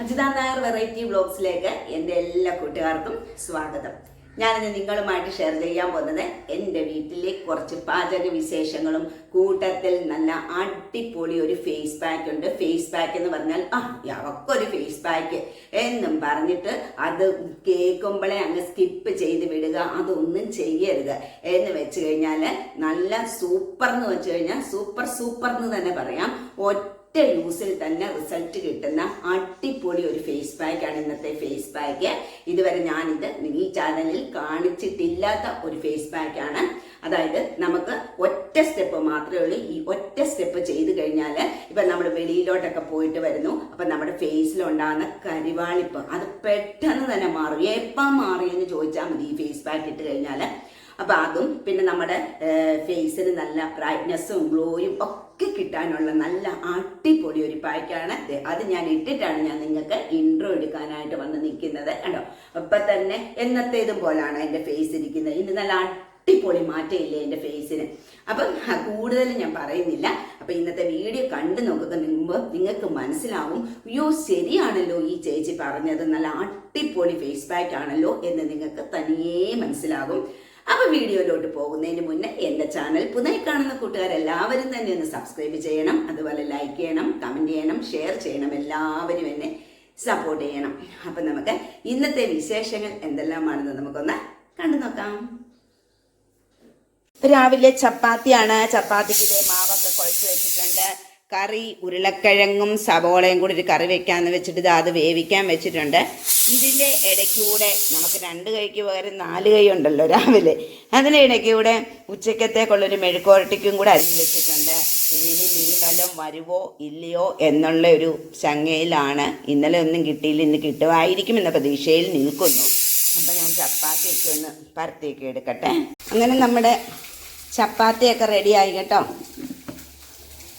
Ajitha Nair variety ബ്ലോഗ്സിലേക്ക് എന്റെ എല്ലാ കൂട്ടുകാർക്കും സ്വാഗതം. ഞാനിന്ന് നിങ്ങളുമായിട്ട് ഷെയർ ചെയ്യാൻ പോകുന്നത് എന്റെ വീട്ടിലെ കുറച്ച് പാചക വിശേഷങ്ങളും കൂട്ടത്തിൽ നല്ല അടിപൊളി ഒരു ഫേസ് പാക്ക് ഉണ്ട്. ഫേസ് പാക്ക് എന്ന് പറഞ്ഞാൽ ആ അവക്കൊരു ഫേസ് പാക്ക് എന്നും പറഞ്ഞിട്ട് അത് കേൾക്കുമ്പോഴേ അങ്ങ് സ്കിപ്പ് ചെയ്ത് വിടുക അതൊന്നും ചെയ്യരുത് എന്ന് വെച്ച് കഴിഞ്ഞാൽ നല്ല സൂപ്പർ എന്ന് വെച്ച് കഴിഞ്ഞാൽ സൂപ്പർ സൂപ്പർ എന്ന് തന്നെ പറയാം. ഒറ്റ ഒറ്റ യൂസിൽ തന്നെ റിസൾട്ട് കിട്ടുന്ന അടിപൊളി ഒരു ഫേസ് പാക്ക് ആണ് ഇന്നത്തെ ഫേസ് പാക്ക് ഇതുവരെ ഞാനിത് ഈ ചാനലിൽ കാണിച്ചിട്ടില്ലാത്ത ഒരു ഫേസ് പാക്ക് ആണ്. അതായത് നമുക്ക് ഒറ്റ സ്റ്റെപ്പ് മാത്രമേ ഉള്ളൂ. ഈ ഒറ്റ സ്റ്റെപ്പ് ചെയ്ത് കഴിഞ്ഞാൽ ഇപ്പൊ നമ്മൾ വെളിയിലോട്ടൊക്കെ പോയിട്ട് വരുന്നു. അപ്പൊ നമ്മുടെ ഫേസിലുണ്ടാകുന്ന കരിവാളിപ്പ് അത് പെട്ടെന്ന് തന്നെ മാറും. എപ്പം മാറിയെന്ന് ചോദിച്ചാൽ മതി ഈ ഫേസ് പാക്ക് ഇട്ട് കഴിഞ്ഞാൽ അപ്പൊ അതും പിന്നെ നമ്മുടെ ഫേസിന് നല്ല ബ്രൈറ്റ്നെസ്സും ഗ്ലോയും ഒക്കെ കിട്ടാനുള്ള നല്ല അടിപൊളി ഒരു പായ്ക്കാണ്. ദേ, അത് ഞാൻ ഇട്ടിട്ടാണ് ഞാൻ നിങ്ങൾക്ക് ഇൻട്രോ എടുക്കാനായിട്ട് വന്ന് നിൽക്കുന്നത് കണ്ടോ? അപ്പൊ തന്നെ എന്നത്തേതും പോലാണ് എന്റെ ഫേസ് ഇരിക്കുന്നത് ഇന്ന് നല്ല അടിപൊളി മാറ്റമില്ലേ എന്റെ ഫേസിന് അപ്പം കൂടുതൽ ഞാൻ പറയുന്നില്ല. അപ്പൊ ഇന്നത്തെ വീഡിയോ കണ്ടു നോക്കുക മുമ്പ് നിങ്ങൾക്ക് മനസ്സിലാവും. അയ്യോ ശരിയാണല്ലോ ഈ ചേച്ചി പറഞ്ഞത്. നല്ല അടിപൊളി ഫേസ് പാക്ക് ആണല്ലോ എന്ന് നിങ്ങൾക്ക് തനിയേ മനസ്സിലാകും. അപ്പൊ വീഡിയോയിലോട്ട് പോകുന്നതിന് മുന്നേ എന്റെ ചാനൽ പുതിയ കാണുന്ന കൂട്ടുകാരെല്ലാവരും തന്നെ ഒന്ന് സബ്സ്ക്രൈബ് ചെയ്യണം അതുപോലെ ലൈക്ക് ചെയ്യണം കമന്റ് ചെയ്യണം ഷെയർ ചെയ്യണം എല്ലാവരും എന്നെ സപ്പോർട്ട് ചെയ്യണം. അപ്പൊ നമുക്ക് ഇന്നത്തെ വിശേഷങ്ങൾ എന്തെല്ലാമാണെന്ന് നമുക്കൊന്ന് കണ്ടു നോക്കാം. രാവിലെ ചപ്പാത്തിയാണ്. ചപ്പാത്തിക്ക് മാവൊക്കെ കുഴച്ച് വെച്ചിട്ടുണ്ട്. കറി ഉരുളക്കിഴങ്ങും സവോളയും കൂടി ഒരു കറി വെക്കാമെന്ന് വെച്ചിട്ട് ഇത് അത് വേവിക്കാൻ വെച്ചിട്ടുണ്ട്. ഇതിന്റെ ഇടയ്ക്കൂടെ നമുക്ക് രണ്ട് കൈക്ക് പകരം നാല് കൈ ഉണ്ടല്ലോ രാവിലെ. അതിന്റെ ഇടയ്ക്കൂടെ ഉച്ചക്കത്തേക്കുള്ളൊരു മെഴുക്കോരട്ടിക്കും കൂടെ അരിഞ്ഞ് വെച്ചിട്ടുണ്ട്. ഇനി മീൻ വല്ലതും വരുവോ ഇല്ലയോ എന്നുള്ള ഒരു ശങ്കയിലാണ് ഇന്നലെ ഒന്നും കിട്ടിയില്ല ഇന്ന് കിട്ടുമായിരിക്കും എന്ന പ്രതീക്ഷയിൽ നിൽക്കുന്നു. അപ്പം ഞാൻ ചപ്പാത്തിയൊക്കെ ഒന്ന് പരത്തിയൊക്കെ എടുക്കട്ടെ. അങ്ങനെ നമ്മുടെ ചപ്പാത്തിയൊക്കെ റെഡിയായി കേട്ടോ.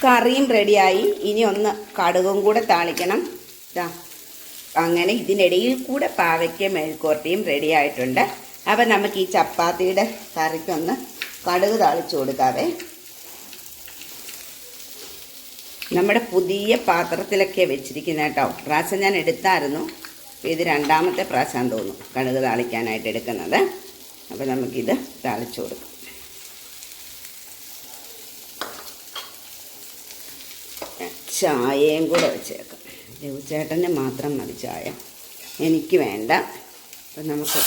കറിയും റെഡിയായി. ഇനി ഒന്ന് കടുകും കൂടെ താളിക്കണം. ദാ അങ്ങനെ ഇതിനിടയിൽ കൂടെ പാവയ്ക്ക മെഴുക്കോട്ടയും റെഡി ആയിട്ടുണ്ട് അപ്പം നമുക്ക് ഈ ചപ്പാത്തിയുടെ കറിക്കൊന്ന് കടുക് താളിച്ചു കൊടുക്കാവേ. നമ്മുടെ പുതിയ പാത്രത്തിലൊക്കെ വെച്ചിരിക്കുന്ന കേട്ടോ. പ്രാവശ്യം ഞാൻ എടുത്തായിരുന്നു. ഇത് രണ്ടാമത്തെ പ്രാവശ്യം തോന്നുന്നു കടുക് താളിക്കാനായിട്ട് എടുക്കുന്നത്. അപ്പോൾ നമുക്കിത് താളിച്ചു കൊടുക്കാം. ചായയും കൂടെ വെച്ചേക്കാം. രഘുചേട്ടന് മാത്രം മതി ചായ. എനിക്ക് വേണ്ട. അപ്പം നമുക്ക്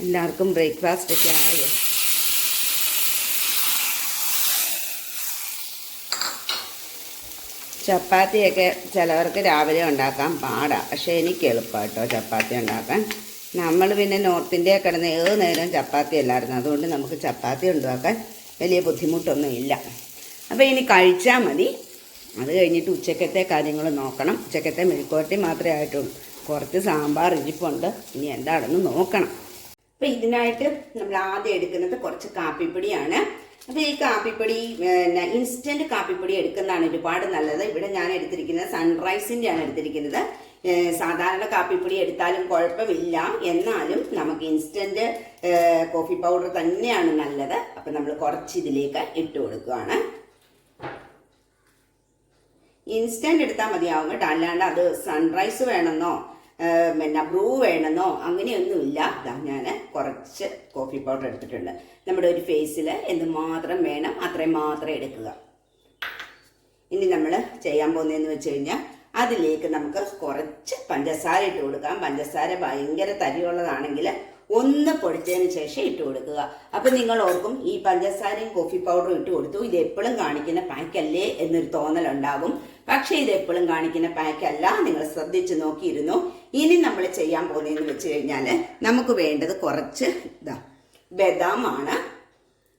എല്ലാവർക്കും ബ്രേക്ക്ഫാസ്റ്റ് ഒക്കെ ആയോ? ചപ്പാത്തിയൊക്കെ ചിലവർക്ക് രാവിലെ ഉണ്ടാക്കാൻ പാടാണ് പക്ഷേ എനിക്ക് എളുപ്പമാണ് ചപ്പാത്തി ഉണ്ടാക്കാൻ. നമ്മൾ പിന്നെ നോർത്ത് ഇന്ത്യ കിടന്ന് ഏത് നേരം ചപ്പാത്തി അല്ലായിരുന്നു. അതുകൊണ്ട് നമുക്ക് ചപ്പാത്തി ഉണ്ടാക്കാൻ വലിയ ബുദ്ധിമുട്ടൊന്നും ഇല്ല. അപ്പോൾ ഇനി കഴിച്ചാൽ മതി. അത് കഴിഞ്ഞിട്ട് ഉച്ചക്കത്തെ കാര്യങ്ങൾ നോക്കണം. ഉച്ചക്കത്തെ മെഴുക്കോട്ടി മാത്രമേ ആയിട്ടുള്ളൂ. കുറച്ച് സാമ്പാർ ഇരിപ്പുണ്ട്. ഇനി എന്താണെന്ന് നോക്കണം. അപ്പോൾ ഇതിനായിട്ട് നമ്മൾ ആദ്യം എടുക്കുന്നത് കുറച്ച് കാപ്പിപ്പൊടിയാണ്. അപ്പോൾ ഈ കാപ്പിപ്പൊടി പിന്നെ ഇൻസ്റ്റന്റ് കാപ്പിപ്പൊടി എടുക്കുന്നതാണ് ഒരുപാട് നല്ലത്. ഇവിടെ ഞാൻ എടുത്തിരിക്കുന്നത് സൺറൈസിന്റെ ആണ് എടുത്തിരിക്കുന്നത് സാധാരണ കാപ്പിപ്പൊടി എടുത്താലും കുഴപ്പമില്ല. എന്നാലും നമുക്ക് ഇൻസ്റ്റന്റ് കോഫി പൗഡർ തന്നെയാണ് നല്ലത്. അപ്പം നമ്മൾ കുറച്ച് ഇതിലേക്ക് ഇട്ട് കൊടുക്കുകയാണ് ഇൻസ്റ്റന്റ് എടുത്താൽ മതിയാവും കേട്ടോ. അല്ലാണ്ട് അത് സൺറൈസ് വേണമെന്നോ പിന്നെ ബ്രൂ വേണമെന്നോ അങ്ങനെയൊന്നുമില്ല. ഞാൻ കുറച്ച് കോഫി പൗഡർ എടുത്തിട്ടുണ്ട്. നമ്മുടെ ഒരു ഫേസിൽ എന്തുമാത്രം വേണം അത്രയും മാത്രം എടുക്കുക. ഇനി നമ്മൾ ചെയ്യാൻ പോകുന്നതെന്ന് വെച്ച് കഴിഞ്ഞാൽ അതിലേക്ക് നമുക്ക് കുറച്ച് പഞ്ചസാര ഇട്ട് കൊടുക്കാം. പഞ്ചസാര ഭയങ്കര തരിയുള്ളതാണെങ്കിൽ ഒന്ന് പൊടിച്ചതിന് ശേഷം ഇട്ട് കൊടുക്കുക. അപ്പം നിങ്ങൾ ഓർക്കും ഈ പഞ്ചസാരയും കോഫി പൗഡറും ഇട്ട് കൊടുത്തു ഇത് എപ്പോഴും കാണിക്കുന്ന പാക്കല്ലേ എന്നൊരു തോന്നലുണ്ടാകും പക്ഷേ ഇത് എപ്പോഴും കാണിക്കുന്ന പാക്കല്ല നിങ്ങൾ ശ്രദ്ധിച്ച് നോക്കിയിരുന്നു. ഇനി നമ്മൾ ചെയ്യാൻ പോകുന്നതെന്ന് വെച്ച് കഴിഞ്ഞാൽ നമുക്ക് വേണ്ടത് കുറച്ച് ഇതാ ബദാമാണ്.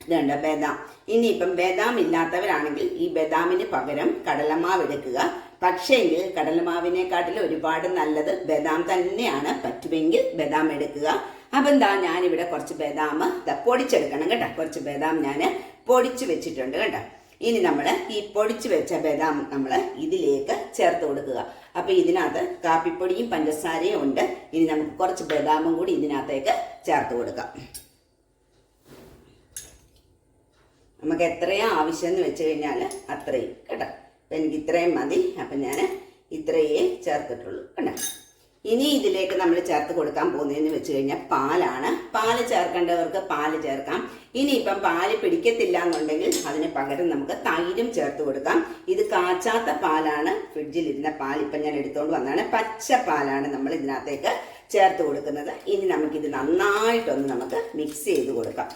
ഇതുണ്ട് ബദാം. ഇനിയിപ്പം ബദാം ഇല്ലാത്തവരാണെങ്കിൽ ഈ ബദാമിന് പകരം കടലമാവ് എടുക്കുക. പക്ഷേങ്കിൽ കടലമാവിനെക്കാട്ടിൽ ഒരുപാട് നല്ലത് ബദാം തന്നെയാണ്. പറ്റുമെങ്കിൽ ബദാം എടുക്കുക. അപ്പം എന്താ ഞാനിവിടെ കുറച്ച് ബദാം ഇതാ പൊടിച്ചെടുക്കണം കേട്ടോ. കുറച്ച് ബദാം ഞാൻ പൊടിച്ച് വെച്ചിട്ടുണ്ട് കേട്ടോ. ഇനി നമ്മൾ ഈ പൊടിച്ച് വെച്ച ബദാം നമ്മൾ ഇതിലേക്ക് ചേർത്ത് കൊടുക്കുക. അപ്പോൾ ഇതിനകത്ത് കാപ്പിപ്പൊടിയും പഞ്ചസാരയും ഉണ്ട്. ഇനി നമുക്ക് കുറച്ച് ബദാമും കൂടി ഇതിനകത്തേക്ക് ചേർത്ത് കൊടുക്കാം. നമുക്ക് എത്രയും ആവശ്യം എന്ന് വെച്ച് കഴിഞ്ഞാൽ അത്രയും കേട്ടോ. അപ്പം എനിക്ക് ഇത്രയും മതി. അപ്പം ഞാൻ ഇത്രയേ ചേർത്തിട്ടുള്ളൂ കേട്ടോ. ഇനി ഇതിലേക്ക് നമ്മൾ ചേർത്ത് കൊടുക്കാൻ പോകുന്നതെന്ന് വെച്ച് കഴിഞ്ഞാൽ പാലാണ്. പാൽ ചേർക്കേണ്ടവർക്ക് പാൽ ചേർക്കാം. ഇനിയിപ്പം പാൽ പിടിക്കത്തില്ല എന്നുണ്ടെങ്കിൽ അതിന് പകരം നമുക്ക് തൈരും ചേർത്ത് കൊടുക്കാം. ഇത് കാച്ചാത്ത പാലാണ്. ഫ്രിഡ്ജിലിരുന്ന പാൽ ഇപ്പം ഞാൻ എടുത്തുകൊണ്ട് വന്നതാണ്. പച്ച പാലാണ് നമ്മൾ ഇതിനകത്തേക്ക് ചേർത്ത് കൊടുക്കുന്നത്. ഇനി നമുക്കിത് നന്നായിട്ടൊന്ന് നമുക്ക് മിക്സ് ചെയ്ത് കൊടുക്കാം.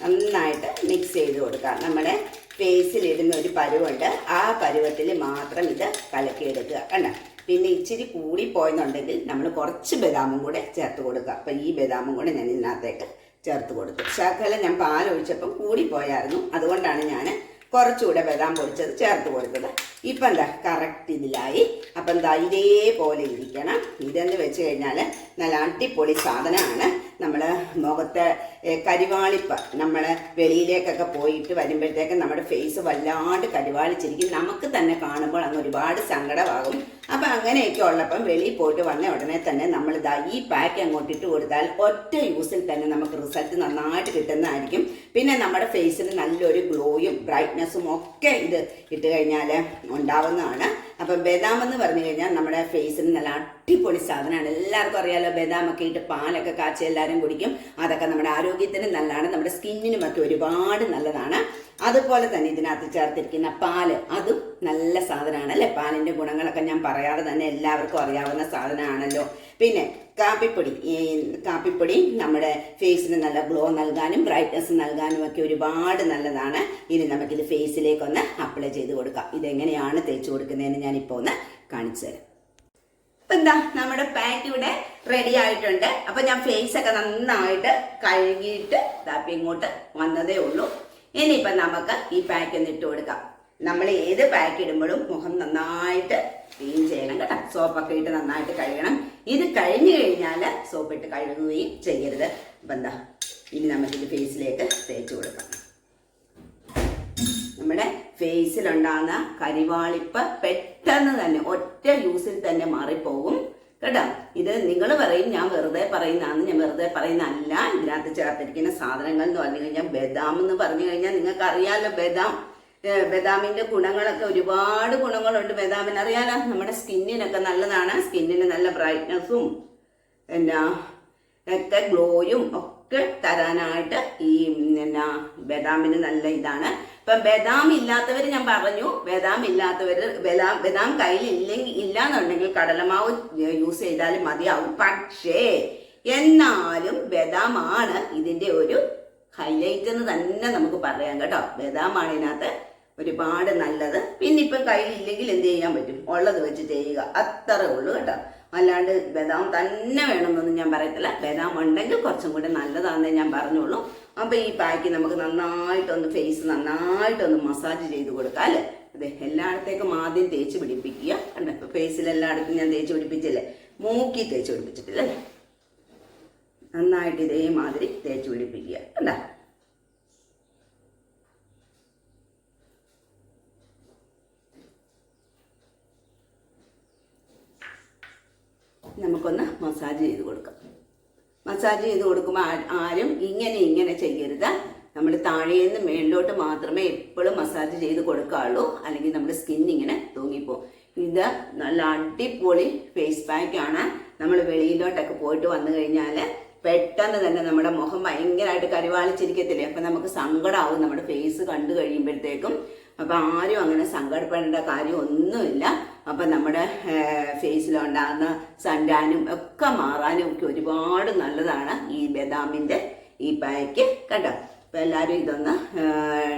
നന്നായിട്ട് മിക്സ് ചെയ്ത് കൊടുക്കാം. നമ്മുടെ ഫേസിലിടുന്ന ഒരു പരുവുണ്ട്. ആ പരുവത്തിൽ മാത്രം ഇത് കലക്കിയെടുക്കുക കണ്ട? പിന്നെ ഇച്ചിരി കൂടി പോയെന്നുണ്ടെങ്കിൽ നമ്മൾ കുറച്ച് ബദാമും കൂടെ ചേർത്ത് കൊടുക്കുക. അപ്പം ഈ ബദാമും കൂടെ ഞാൻ ഇതിനകത്തേക്ക് ചേർത്ത് കൊടുത്തു. ശകലം ഞാൻ പാലൊഴിച്ചപ്പം കൂടിപ്പോയായിരുന്നു. അതുകൊണ്ടാണ് ഞാൻ കുറച്ചുകൂടെ ബദാം പൊടിച്ചത് ചേർത്ത് കൊടുത്തത്. ഇപ്പം എന്താ? കറക്റ്റ് ഇതിലായി. അപ്പം എന്താ ഇതേപോലെ ഇരിക്കണം. ഇതെന്ന് വെച്ച് കഴിഞ്ഞാൽ നല്ല അടിപൊളി സാധനമാണ്. നമ്മൾ മുഖത്തെ കരിവാളിപ്പ് നമ്മൾ വെളിയിലേക്കൊക്കെ പോയിട്ട് വരുമ്പോഴത്തേക്ക് നമ്മുടെ ഫേസ് വല്ലാണ്ട് കരിവാളിച്ചിരിക്കും. നമുക്ക് തന്നെ കാണുമ്പോൾ അങ്ങ് ഒരുപാട് സങ്കടമാകും. അപ്പം അങ്ങനെയൊക്കെ ഉള്ളപ്പം വെളിയിൽ പോയിട്ട് വന്ന ഉടനെ തന്നെ നമ്മൾ ഇതാ ഈ പാക്ക് അങ്ങോട്ട് ഇട്ട് കൊടുത്താൽ ഒറ്റ യൂസിൽ തന്നെ നമുക്ക് റിസൾട്ട് നന്നായിട്ട് കിട്ടുന്നതായിരിക്കും. പിന്നെ നമ്മുടെ ഫേസിന് നല്ലൊരു ഗ്ലോയും ബ്രൈറ്റ്നസ്സും ഒക്കെ ഇത് ഇട്ട് കഴിഞ്ഞാൽ ഉണ്ടാവുന്നതാണ്. അപ്പം ബദാം എന്ന് പറഞ്ഞു കഴിഞ്ഞാൽ നമ്മുടെ ഫേസിന് നല്ല അടിപൊളി സാധനമാണ്. എല്ലാവർക്കും അറിയാലോ ബദാമൊക്കെ ഇട്ട് പാലൊക്കെ കാച്ചി എല്ലാവരും കുടിക്കും. അതൊക്കെ നമ്മുടെ ആരോഗ്യത്തിന് നല്ലതാണ് നമ്മുടെ സ്കിന്നിനും ഒക്കെ ഒരുപാട് നല്ലതാണ്. അതുപോലെ തന്നെ ഇതിനകത്ത് ചേർത്തിരിക്കുന്ന പാൽ അതും നല്ല സാധനമാണ് അല്ലേ? പാലിന്റെ ഗുണങ്ങളൊക്കെ ഞാൻ പറയാതെ തന്നെ എല്ലാവർക്കും അറിയാവുന്ന സാധനമാണല്ലോ. പിന്നെ കാപ്പിപ്പൊടി ഈ കാപ്പിപ്പൊടി നമ്മുടെ ഫേസിന് നല്ല ഗ്ലോ നൽകാനും ബ്രൈറ്റ്നസ് നൽകാനും ഒക്കെ ഒരുപാട് നല്ലതാണ്. ഇനി നമുക്കിത് ഫേസിലേക്കൊന്ന് അപ്ലൈ ചെയ്ത് കൊടുക്കാം. ഇതെങ്ങനെയാണ് തേച്ച് കൊടുക്കുന്നതെന്ന് ഞാനിപ്പോൾ ഒന്ന് കാണിച്ചു തരാം. അപ്പൊ എന്താ നമ്മുടെ പാക്ക് ഇവിടെ റെഡി ആയിട്ടുണ്ട്. അപ്പൊ ഞാൻ ഫേസ് ഒക്കെ നന്നായിട്ട് കഴുകിയിട്ട് ദാപ്പി ഇങ്ങോട്ട് വന്നതേ ഉള്ളൂ. ഇനിയിപ്പൊ നമുക്ക് ഈ പാക്ക് ഒന്ന് ഇട്ട് കൊടുക്കാം. നമ്മൾ ഏത് പാക്ക് ഇടുമ്പോഴും മുഖം നന്നായിട്ട് ക്ലീൻ ചെയ്യണം കേട്ടോ. സോപ്പൊക്കെ ഇട്ട് നന്നായിട്ട് കഴുകണം. ഇത് കഴിഞ്ഞു കഴിഞ്ഞാൽ സോപ്പ് ഇട്ട് കഴുകുകയും ചെയ്യരുത്. അപ്പൊ എന്താ? ഇനി നമുക്കിത് ഫേസിലേക്ക് തേച്ച് കൊടുക്കാം. നമ്മുടെ ഫേസിലുണ്ടാകുന്ന കരിവാളിപ്പ് പെട്ടെന്ന് തന്നെ ഒറ്റ യൂസിൽ തന്നെ മാറിപ്പോകും. കേട്ടോ? ഇത് നിങ്ങൾ പറയും ഞാൻ വെറുതെ പറയുന്നതാണ് ഞാൻ വെറുതെ പറയുന്നതല്ല. ഇതിനകത്ത് ചേർത്തിരിക്കുന്ന സാധനങ്ങൾ എന്ന് പറഞ്ഞു കഴിഞ്ഞാൽ ബദാം എന്ന് പറഞ്ഞു കഴിഞ്ഞാൽ നിങ്ങൾക്ക് അറിയാലോ ബദാം ബദാമിന്റെ ഗുണങ്ങളൊക്കെ ഒരുപാട് ഗുണങ്ങളുണ്ട് ബദാമിന്. അറിയാലോ നമ്മുടെ സ്കിന്നിനൊക്കെ നല്ലതാണ്. സ്കിന്നിന് നല്ല ബ്രൈറ്റ്നസ്സും എന്നാ ഒക്കെ ഗ്ലോയും ഒക്കെ തരാനായിട്ട് ഈ എന്നാ ബദാമിന് നല്ല ഇതാണ്. ഇപ്പം ബദാം ഇല്ലാത്തവർ ഞാൻ പറഞ്ഞു ബദാം ഇല്ലാത്തവർ ബദാം ബദാം കയ്യിൽ ഇല്ലെങ്കിൽ ഇല്ലാന്നുണ്ടെങ്കിൽ കടലമാവ് യൂസ് ചെയ്താലും മതിയാവും. പക്ഷേ എന്നാലും ബദാമാണ് ഇതിന്റെ ഒരു ഹൈലൈറ്റ് എന്ന് തന്നെ നമുക്ക് പറയാം കേട്ടോ. ബദാമാണ് ഇതിനകത്ത് ഒരുപാട് നല്ലത്. പിന്നെ ഇപ്പം കയ്യിൽ ഇല്ലെങ്കിൽ എന്ത് ചെയ്യാൻ പറ്റും? ഉള്ളത് വെച്ച് ചെയ്യുക അത്രേ ഉള്ളൂ കേട്ടോ. അല്ലാണ്ട് ബദാം തന്നെ വേണമെന്നൊന്നും ഞാൻ പറയത്തില്ല. ബദാം ഉണ്ടെങ്കിൽ കുറച്ചും കൂടെ നല്ലതാണെന്നേ ഞാൻ പറഞ്ഞോളൂ അപ്പൊ ഈ പാക്ക് നമുക്ക് നന്നായിട്ടൊന്ന് ഫേസ് നന്നായിട്ടൊന്ന് മസാജ് ചെയ്ത് കൊടുക്കാം അല്ലേ? അതെ എല്ലായിടത്തേക്കും ആദ്യം തേച്ച് പിടിപ്പിക്കുക. കണ്ടോ? ഫേസിൽ എല്ലായിടത്തും ഞാൻ തേച്ച് പിടിപ്പിച്ചില്ലേ? മൂക്കി തേച്ച് പിടിപ്പിച്ചിട്ടില്ലേ? നന്നായിട്ട് ഇതേമാതിരി തേച്ച് പിടിപ്പിക്കുക കണ്ടോ നമുക്കൊന്ന് മസാജ് ചെയ്ത് കൊടുക്കാം. മസാജ് ചെയ്ത് കൊടുക്കുമ്പോൾ ആരും ഇങ്ങനെ ഇങ്ങനെ ചെയ്യരുത്. നമ്മൾ താഴേന്ന് മേളിലോട്ട് മാത്രമേ എപ്പോഴും മസാജ് ചെയ്ത് കൊടുക്കാവുള്ളൂ അല്ലെങ്കിൽ നമ്മുടെ സ്കിൻ ഇങ്ങനെ തൂങ്ങിപ്പോവും. ഇത് നല്ല അടിപൊളി ഫേസ് പാക്കാണ് നമ്മൾ വെളിയിലോട്ടൊക്കെ പോയിട്ട് വന്നു കഴിഞ്ഞാൽ പെട്ടെന്ന് തന്നെ നമ്മുടെ മുഖം ഭയങ്കരമായിട്ട് കരിവാളിച്ചിരിക്കത്തില്ലേ? അപ്പം നമുക്ക് സങ്കടമാവും നമ്മുടെ ഫേസ് കണ്ടു കഴിയുമ്പോഴത്തേക്കും. അപ്പം ആരും അങ്ങനെ സങ്കടപ്പെടേണ്ട കാര്യം ഒന്നുമില്ല അപ്പം നമ്മുടെ ഫേസിലുണ്ടാകുന്ന സണ്ടാനും ഒക്കെ മാറാനും ഒക്കെ ഒരുപാട് നല്ലതാണ് ഈ ബദാമിന്റെ ഈ പാക്ക് കേട്ടോ അപ്പം എല്ലാവരും ഇതൊന്ന്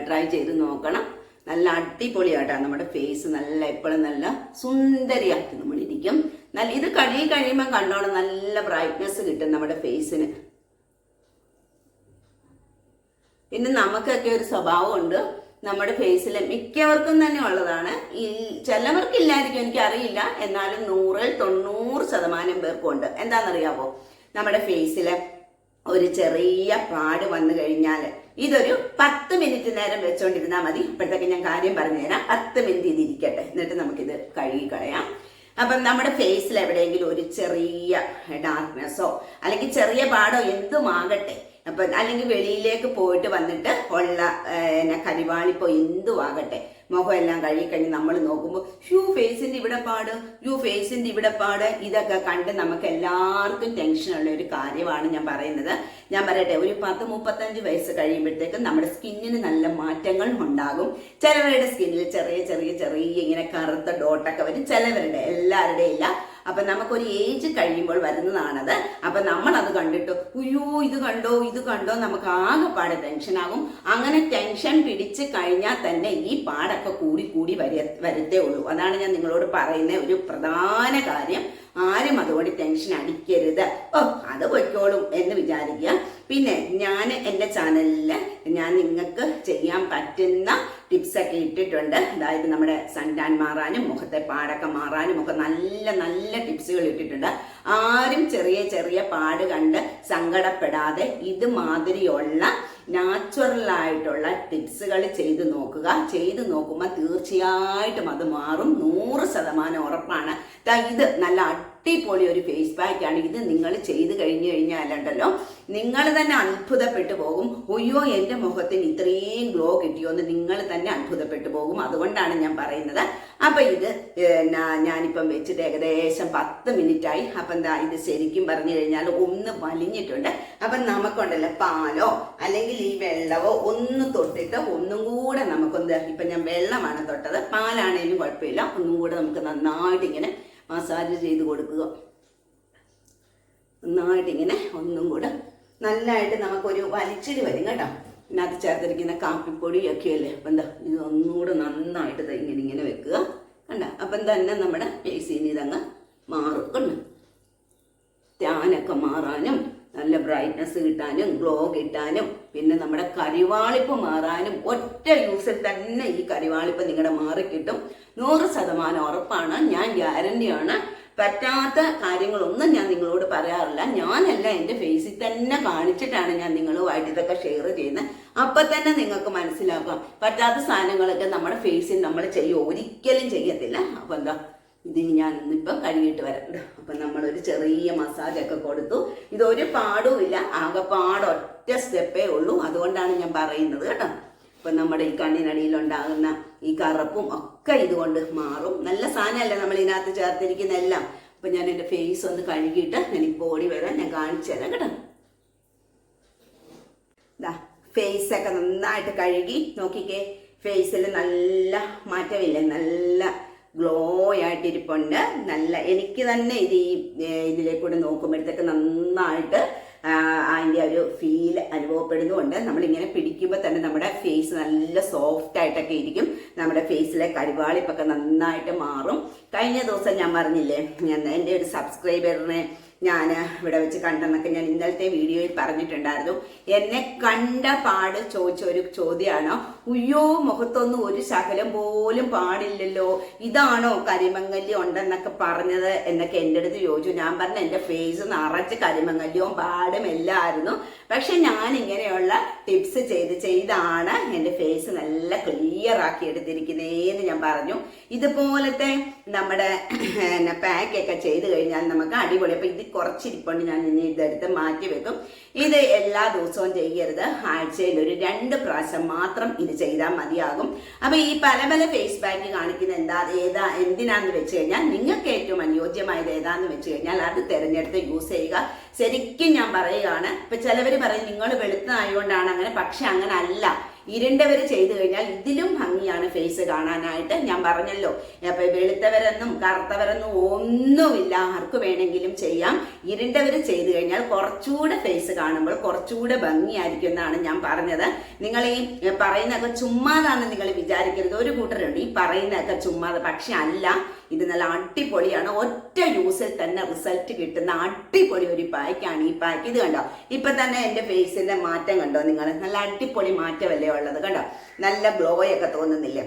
ട്രൈ ചെയ്ത് നോക്കണം. നല്ല അടിപൊളിയാട്ടോ നമ്മുടെ ഫേസ്. നല്ല എപ്പോഴും നല്ല സുന്ദരിയാക്കി നമ്മളിരിക്കും. നല്ല ഇത് കഴുകി കഴിയുമ്പോൾ കണ്ടോണം നല്ല ബ്രൈറ്റ്നെസ് കിട്ടും നമ്മുടെ ഫേസിന്. പിന്നെ നമുക്കൊക്കെ ഒരു സ്വഭാവമുണ്ട്. നമ്മുടെ ഫേസിൽ മിക്കവർക്കും തന്നെ ഉള്ളതാണ്. ഈ ചിലവർക്കില്ലായിരിക്കും എനിക്കറിയില്ല. എന്നാലും നൂറിൽ തൊണ്ണൂറ് ശതമാനം പേർക്കും ഉണ്ട്. എന്താണെന്നറിയാവോ? നമ്മുടെ ഫേസിൽ ഒരു ചെറിയ പാട് വന്നു കഴിഞ്ഞാൽ ഇതൊരു പത്ത് മിനിറ്റ് നേരം വെച്ചോണ്ടിരുന്നാൽ മതി. ഇപ്പോഴത്തേക്ക് ഞാൻ കാര്യം പറഞ്ഞു തരാം പത്ത് മിനിറ്റ് ഇതിരിക്കട്ടെ എന്നിട്ട് നമുക്കിത് കഴുകി കളയാം. അപ്പം നമ്മുടെ ഫേസിൽ എവിടെയെങ്കിലും ഒരു ചെറിയ ഡാർക്ക്നെസ്സോ അല്ലെങ്കിൽ ചെറിയ പാടോ എന്തുമാകട്ടെ അപ്പൊ അല്ലെങ്കിൽ വെളിയിലേക്ക് പോയിട്ട് വന്നിട്ട് ഉള്ള എന്നെ കരിവാളിപ്പോ എന്തും ആകട്ടെ മുഖം എല്ലാം കഴുകിക്കഴിഞ്ഞ് നമ്മൾ നോക്കുമ്പോൾ ഷൂ ഫേസിന്റെ ഇവിടെ പാട്. യു ഫേസിന്റെ ഇവിടെ പാട്. ഇതൊക്കെ കണ്ട് നമുക്ക് എല്ലാവർക്കും ടെൻഷനുള്ള ഒരു കാര്യമാണ് ഞാൻ പറയുന്നത്. ഞാൻ പറയട്ടെ ഒരു പത്ത് മുപ്പത്തഞ്ച് വയസ്സ് കഴിയുമ്പോഴത്തേക്കും നമ്മുടെ സ്കിന്നിന് നല്ല മാറ്റങ്ങൾ ഉണ്ടാകും. ചിലവരുടെ സ്കിന്നിൽ ചെറിയ ചെറിയ ചെറിയ ഇങ്ങനെ കറുത്ത ഡോട്ടൊക്കെ വരും. ചിലവരുടെ എല്ലാവരുടെയും ഇല്ല. അപ്പൊ നമുക്കൊരു ഏജ് കഴിയുമ്പോൾ വരുന്നതാണത്. അപ്പൊ നമ്മൾ അത് കണ്ടിട്ട് അയ്യോ ഇത് കണ്ടോ ഇത് കണ്ടോ നമുക്ക് ആകെപ്പാടെ ടെൻഷനാകും അങ്ങനെ ടെൻഷൻ പിടിച്ച് കഴിഞ്ഞാൽ തന്നെ ഈ പാടൊക്കെ കൂടി കൂടി വര വരത്തേ ഉള്ളൂ. അതാണ് ഞാൻ നിങ്ങളോട് പറയുന്ന ഒരു പ്രധാന കാര്യം. ആരും അതുകൊണ്ട് ടെൻഷൻ അടിക്കരുത്. ഓ അത് പൊയ്ക്കോളും എന്ന് വിചാരിക്കുക. പിന്നെ ഞാൻ എന്റെ ചാനലിൽ ഞാൻ നിങ്ങൾക്ക് ചെയ്യാൻ പറ്റുന്ന ടിപ്സൊക്കെ ഇട്ടിട്ടുണ്ട്. അതായത് നമ്മുടെ സൺടാൻ മാറാനും മുഖത്തെ പാടൊക്കെ മാറാനും ഒക്കെ നല്ല നല്ല ടിപ്സുകൾ ഇട്ടിട്ടുണ്ട്. ആരും ചെറിയ ചെറിയ പാട് കണ്ട് സങ്കടപ്പെടാതെ ഇത് മാതിരിയുള്ള നാച്ചുറൽ ആയിട്ടുള്ള ടിപ്സുകൾ ചെയ്തു നോക്കുക. ചെയ്തു നോക്കുമ്പോൾ തീർച്ചയായിട്ടും അത് മാറും. നൂറ് ശതമാനം ഉറപ്പാണ്. ഇത് നല്ല അടിപൊളി ഒരു ഫേസ് പാക്ക് ആണ്. ഇത് നിങ്ങൾ ചെയ്ത് കഴിഞ്ഞു കഴിഞ്ഞാലുണ്ടല്ലോ നിങ്ങൾ തന്നെ അത്ഭുതപ്പെട്ടു പോകും. ഒയ്യോ എന്റെ മുഖത്തിന് ഇത്രയും ഗ്ലോ കിട്ടിയോ എന്ന് നിങ്ങൾ തന്നെ അത്ഭുതപ്പെട്ടു പോകും. അതുകൊണ്ടാണ് ഞാൻ പറയുന്നത്. അപ്പൊ ഇത് ഞാനിപ്പം വെച്ചിട്ട് ഏകദേശം പത്ത് മിനിറ്റ് ആയി അപ്പൊ എന്താ ഇത് ശരിക്കും പറഞ്ഞു കഴിഞ്ഞാൽ ഒന്ന് വലിഞ്ഞിട്ടുണ്ട്. അപ്പൊ നമുക്കുണ്ടല്ലോ പാലോ അല്ലെങ്കിൽ ഈ വെള്ളമോ ഒന്ന് തൊട്ടിട്ട് ഒന്നും കൂടെ നമുക്കൊന്ന് ഇപ്പൊ ഞാൻ വെള്ളമാണ് തൊട്ടത്. പാലാണേലും കുഴപ്പമില്ല. ഒന്നും കൂടെ നമുക്ക് നന്നായിട്ട് ഇങ്ങനെ മസാജ് ചെയ്ത് കൊടുക്കുക. നന്നായിട്ട് ഇങ്ങനെ ഒന്നും കൂടെ. നല്ലതായിട്ട് നമുക്കൊരു വലിച്ചിൽ വരും കേട്ടോ. ഇതിനകത്ത് ചേർത്തിരിക്കുന്ന കാപ്പിപ്പൊടിയൊക്കെ അല്ലേ? അപ്പം എന്താ ഇത് ഒന്നുകൂടെ നന്നായിട്ട് ഇങ്ങനെ ഇങ്ങനെ വെക്കുക. കണ്ട? അപ്പം തന്നെ നമ്മുടെ ഫേസിന് ഇതങ്ങ് മാറും. കണ്ട? ടാനൊക്കെ മാറാനും നല്ല ബ്രൈറ്റ്നസ് കിട്ടാനും ഗ്ലോ കിട്ടാനും പിന്നെ നമ്മുടെ കരിവാളിപ്പ് മാറാനും ഒറ്റ യൂസിൽ തന്നെ ഈ കരിവാളിപ്പ് നിങ്ങളുടെ മാറിക്കിട്ടും. നൂറ് ശതമാനം ഉറപ്പാണ്. ഞാൻ ഗ്യാരണ്ടിയാണ് പറ്റാത്ത കാര്യങ്ങളൊന്നും ഞാൻ നിങ്ങളോട് പറയാറില്ല. ഞാനല്ല എന്റെ ഫേസിൽ തന്നെ കാണിച്ചിട്ടാണ് ഞാൻ നിങ്ങളുമായിട്ട് ഇതൊക്കെ ഷെയർ ചെയ്യുന്നത്. അപ്പം തന്നെ നിങ്ങൾക്ക് മനസ്സിലാക്കാം. പറ്റാത്ത സാധനങ്ങളൊക്കെ നമ്മുടെ ഫേസിൽ നമ്മൾ ചെയ്യും ഒരിക്കലും ചെയ്യത്തില്ല. അപ്പം എന്താ? ഇതിന് ഞാൻ ഇന്നിപ്പം കഴുകിയിട്ട് വരാം അപ്പം നമ്മളൊരു ചെറിയ മസാജൊക്കെ കൊടുത്തു. ഇതൊരു പാടുമില്ല ആകെപ്പാട് ഒറ്റ സ്റ്റെപ്പേ ഉള്ളൂ. അതുകൊണ്ടാണ് ഞാൻ പറയുന്നത് കേട്ടോ. അപ്പം നമ്മുടെ ഈ കണ്ണിനടിയിലുണ്ടാകുന്ന ഈ കറുപ്പും ഒക്കെ ഇതുകൊണ്ട് മാറും. നല്ല സാധനമല്ലേ നമ്മൾ ഇതിനകത്ത് ചേർത്തിരിക്കുന്ന എല്ലാം? അപ്പം ഞാൻ എന്റെ ഫേസ് ഒന്ന് കഴുകിയിട്ട് എനിക്ക് ബോഡി വരാൻ ഞാൻ കാണിച്ചു തരാം കേട്ടോ. ദാ ഫേസ് ഒക്കെ നന്നായിട്ട് കഴുകി നോക്കിക്കേ. ഫേസിൽ നല്ല മാറ്റമില്ല? നല്ല ഗ്ലോ ആയിട്ടിരിപ്പുണ്ട്. നല്ല എനിക്ക് തന്നെ ഇത് ഈ ഇതിലേക്കൂടെ നോക്കുമ്പോഴത്തേക്ക് നന്നായിട്ട് അതിന്റെ ഒരു ഫീൽ അനുഭവപ്പെടുന്നുമുണ്ട് നമ്മളിങ്ങനെ പിടിക്കുമ്പോൾ തന്നെ നമ്മുടെ ഫേസ് നല്ല സോഫ്റ്റ് ആയിട്ടൊക്കെ ഇരിക്കും. നമ്മുടെ ഫേസിലെ കരിവാളിപ്പൊക്കെ നന്നായിട്ട് മാറും. കഴിഞ്ഞ ദിവസം ഞാൻ പറഞ്ഞില്ലേ എന്റെ ഒരു സബ്സ്ക്രൈബറിനെ ഞാൻ ഇവിടെ വെച്ച് കണ്ടെന്നൊക്കെ ഞാൻ ഇന്നലത്തെ വീഡിയോയിൽ പറഞ്ഞിട്ടുണ്ടായിരുന്നു. എന്നെ കണ്ട പാട് ചോദിച്ച ഒരു ചോദ്യമാണ്? ഉയ്യോ മുഖത്തൊന്നും ഒരു ശകലം പോലും പാടില്ലല്ലോ. ഇതാണോ കരിമങ്ങല്ലി ഉണ്ടെന്നൊക്കെ പറഞ്ഞത് എന്നൊക്കെ എന്റെ അടുത്ത് ചോദിച്ചു. ഞാൻ പറഞ്ഞ എന്റെ ഫേസ് നിറച്ച് കരിമങ്ങല്യവും പാടും എല്ലായിരുന്നു പക്ഷെ ഞാൻ ഇങ്ങനെയുള്ള ടിപ്സ് ചെയ്ത് ചെയ്താണ് എന്റെ ഫേസ് നല്ല ക്ലിയർ ആക്കി എടുത്തിരിക്കുന്നതെന്ന് ഞാൻ പറഞ്ഞു. ഇതുപോലത്തെ നമ്മുടെ പിന്നെ പാക്കൊക്കെ ചെയ്ത് കഴിഞ്ഞാൽ നമുക്ക് അടിപൊളി. അപ്പൊ ഇത് കുറച്ചിരിപ്പുണ്ട്. ഞാൻ ഇനി ഇതെടുത്ത് മാറ്റി വെക്കും. ഇത് എല്ലാ ദിവസവും ചെയ്യരുത്. ആഴ്ചയിൽ ഒരു രണ്ട് പ്രാവശ്യം മാത്രം ഇത് ചെയ്താൽ മതിയാകും. അപ്പൊ ഈ പല പല ഫേസ് പാക്ക് കാണിക്കുന്ന എന്താ ഏതാ എന്തിനാന്ന് വെച്ച് കഴിഞ്ഞാൽ നിങ്ങൾക്ക് ഏറ്റവും അനുയോജ്യമായത് ഏതാന്ന് വെച്ച് കഴിഞ്ഞാൽ അത് തിരഞ്ഞെടുത്ത് യൂസ് ചെയ്യുക. ശരിക്കും ഞാൻ പറയുകയാണ്. ഇപ്പൊ ചിലവർ പറയും നിങ്ങൾ വെളുത്തതായതുകൊണ്ടാണ് അങ്ങനെ. പക്ഷെ അങ്ങനെ അല്ല ഇരുണ്ടവർ ചെയ്തു കഴിഞ്ഞാൽ ഇതിലും ഭംഗിയാണ് ഫേസ് കാണാനായിട്ട് ഞാൻ പറഞ്ഞല്ലോ. അപ്പൊ വെളുത്തവരെന്നും കറുത്തവരെന്നും ഒന്നുമില്ല. ആർക്ക് വേണമെങ്കിലും ചെയ്യാം. ഇരുണ്ടവർ ചെയ്തു കഴിഞ്ഞാൽ കുറച്ചുകൂടെ ഫേസ് കാണുമ്പോൾ കുറച്ചുകൂടെ ഭംഗിയായിരിക്കും എന്നാണ് ഞാൻ പറഞ്ഞത്. നിങ്ങൾ ഈ പറയുന്നതൊക്കെ ചുമ്മാതാണെന്ന് നിങ്ങൾ വിചാരിക്കരുത്. ഒരു കൂട്ടരുണ്ട്. ഈ പറയുന്നതൊക്കെ ചുമ്മാതെ. പക്ഷെ അല്ല ഇത് നല്ല അടിപൊളിയാണ്. ഒറ്റ യൂസിൽ തന്നെ റിസൾട്ട് കിട്ടുന്ന അടിപൊളി ഒരു പാക്കാണ് ഈ പാക്ക് ഇത് കണ്ടോ? ഇപ്പൊ തന്നെ എന്റെ ഫേസിന്റെ മാറ്റം കണ്ടോ നിങ്ങൾ? നല്ല അടിപൊളി മാറ്റമല്ലേ ഉള്ളത്. കണ്ടോ? നല്ല ഗ്ലോ ഒക്കെ തോന്നുന്നില്ലേ?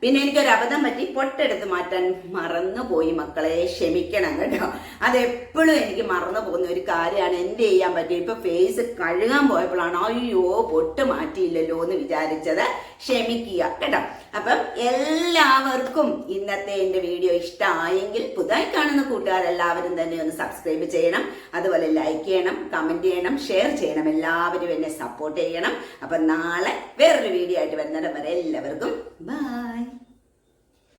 പിന്നെ എനിക്ക് എനിക്കൊരു അബദ്ധം പറ്റി. പൊട്ടെടുത്ത് മാറ്റാൻ മറന്നു പോയി മക്കളെ. ക്ഷമിക്കണം കേട്ടോ. അതെപ്പോഴും എനിക്ക് മറന്നു പോകുന്ന ഒരു കാര്യമാണ് എന്ത് ചെയ്യാൻ പറ്റി ഇപ്പൊ ഫേസ് കഴുകാൻ പോയപ്പോഴാണ് അയ്യോ പൊട്ട് മാറ്റിയില്ലല്ലോ എന്ന് വിചാരിച്ചത്. ക്ഷമിക്കുക കേട്ടോ. അപ്പം എല്ലാവർക്കും ഇന്നത്തെ എന്റെ വീഡിയോ ഇഷ്ടമായെങ്കിൽ പുതുതായി കാണുന്ന കൂട്ടുകാരെല്ലാവരും തന്നെ ഒന്ന് സബ്സ്ക്രൈബ് ചെയ്യണം. അതുപോലെ ലൈക്ക് ചെയ്യണം കമന്റ് ചെയ്യണം ഷെയർ ചെയ്യണം. എല്ലാവരും എന്നെ സപ്പോർട്ട് ചെയ്യണം. അപ്പം നാളെ വേറൊരു വീഡിയോ ആയിട്ട് വരുന്നിടം വരെ എല്ലാവർക്കും ബൈ